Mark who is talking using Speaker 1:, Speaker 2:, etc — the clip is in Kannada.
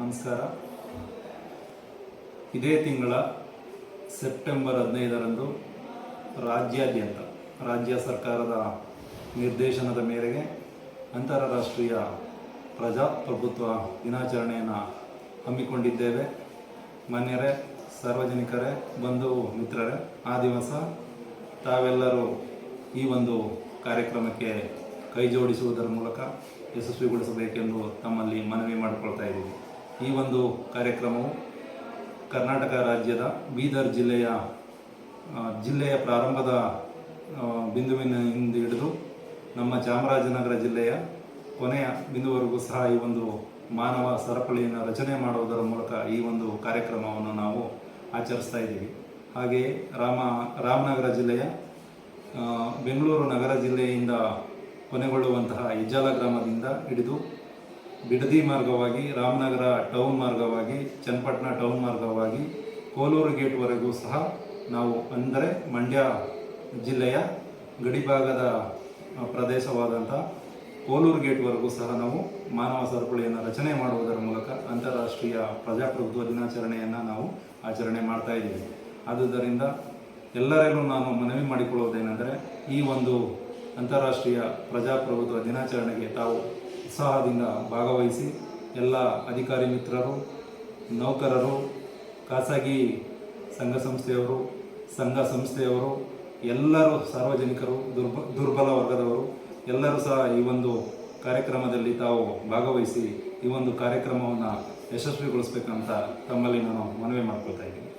Speaker 1: ನಮಸ್ಕಾರ. ಇದೇ ತಿಂಗಳ ಸೆಪ್ಟೆಂಬರ್ ಹದಿನೈದರಂದು ರಾಜ್ಯಾದ್ಯಂತ, ರಾಜ್ಯ ಸರ್ಕಾರದ ನಿರ್ದೇಶನದ ಮೇರೆಗೆ ಅಂತಾರಾಷ್ಟ್ರೀಯ ಪ್ರಜಾಪ್ರಭುತ್ವ ದಿನಾಚರಣೆಯನ್ನು ಹಮ್ಮಿಕೊಂಡಿದ್ದೇವೆ. ಮಾನ್ಯರೇ, ಸಾರ್ವಜನಿಕರೇ, ಬಂಧು ಮಿತ್ರರೇ, ಆ ದಿವಸ ತಾವೆಲ್ಲರೂ ಈ ಒಂದು ಕಾರ್ಯಕ್ರಮಕ್ಕೆ ಕೈ ಜೋಡಿಸುವುದರ ಮೂಲಕ ಯಶಸ್ವಿಗೊಳಿಸಬೇಕೆಂದು ತಮ್ಮಲ್ಲಿ ಮನವಿ ಮಾಡಿಕೊಳ್ತಾ ಇದ್ದೀವಿ. ಈ ಒಂದು ಕಾರ್ಯಕ್ರಮವು ಕರ್ನಾಟಕ ರಾಜ್ಯದ ಬೀದರ್ ಜಿಲ್ಲೆಯ ಜಿಲ್ಲೆಯ ಪ್ರಾರಂಭದ ಬಿಂದುವಿನ ಬಿಂದುವಿನಿಂದ ಹಿಡಿದು ನಮ್ಮ ಚಾಮರಾಜನಗರ ಜಿಲ್ಲೆಯ ಕೊನೆಯ ಬಿಂದುವರೆಗೂ ಸಹ ಈ ಒಂದು ಮಾನವ ಸರಪಳಿಯನ್ನು ರಚನೆ ಮಾಡುವುದರ ಮೂಲಕ ಈ ಒಂದು ಕಾರ್ಯಕ್ರಮವನ್ನು ನಾವು ಆಚರಿಸ್ತಾ ಇದ್ದೀವಿ. ಹಾಗೆಯೇ ರಾಮ, ರಾಮನಗರ ಜಿಲ್ಲೆಯ ಬೆಂಗಳೂರು ನಗರ ಜಿಲ್ಲೆಯಿಂದ ಕೊನೆಗೊಳ್ಳುವಂತಹ ಇಜ್ಜಾಲ ಗ್ರಾಮದಿಂದ ಹಿಡಿದು ಬಿಡದಿ ಮಾರ್ಗವಾಗಿ, ರಾಮನಗರ ಟೌನ್ ಮಾರ್ಗವಾಗಿ, ಚನ್ನಪಟ್ಟಣ ಟೌನ್ ಮಾರ್ಗವಾಗಿ, ಕೋಲೂರು ಗೇಟ್ವರೆಗೂ ಸಹ ನಾವು ಅಂದರೆ ಮಂಡ್ಯ ಜಿಲ್ಲೆಯ ಗಡಿಭಾಗದ ಪ್ರದೇಶವಾದಂಥ ಕೋಲೂರು ಗೇಟ್ವರೆಗೂ ಸಹ ನಾವು ಮಾನವ ಸರಪಳಿಯನ್ನು ರಚನೆ ಮಾಡುವುದರ ಮೂಲಕ ಅಂತಾರಾಷ್ಟ್ರೀಯ ಪ್ರಜಾಪ್ರಭುತ್ವ ದಿನಾಚರಣೆಯನ್ನು ನಾವು ಆಚರಣೆ ಮಾಡ್ತಾ ಇದ್ದೀವಿ. ಆದುದರಿಂದ ಎಲ್ಲರಲ್ಲೂ ನಾನು ಮನವಿ ಮಾಡಿಕೊಳ್ಳುವುದೇನೆಂದರೆ ಈ ಒಂದು ಅಂತಾರಾಷ್ಟ್ರೀಯ ಪ್ರಜಾಪ್ರಭುತ್ವ ದಿನಾಚರಣೆಗೆ ತಾವು ಉತ್ಸಾಹದಿಂದ ಭಾಗವಹಿಸಿ ಎಲ್ಲ ಅಧಿಕಾರಿ ಮಿತ್ರರು, ನೌಕರರು, ಖಾಸಗಿ ಸಂಘ ಸಂಸ್ಥೆಯವರು ಸಂಘ ಸಂಸ್ಥೆಯವರು, ಎಲ್ಲರೂ ಸಾರ್ವಜನಿಕರು, ದುರ್ಬ, ದುರ್ಬಲ ವರ್ಗದವರು, ಎಲ್ಲರೂ ಸಹ ಈ ಒಂದು ಕಾರ್ಯಕ್ರಮದಲ್ಲಿ ತಾವು ಭಾಗವಹಿಸಿ ಈ ಒಂದು ಕಾರ್ಯಕ್ರಮವನ್ನು ಯಶಸ್ವಿಗೊಳಿಸ್ಬೇಕಂತ ತಮ್ಮಲ್ಲಿ ನಾನು ಮನವಿ ಮಾಡ್ಕೊಳ್ತಾ ಇದ್ದೀನಿ.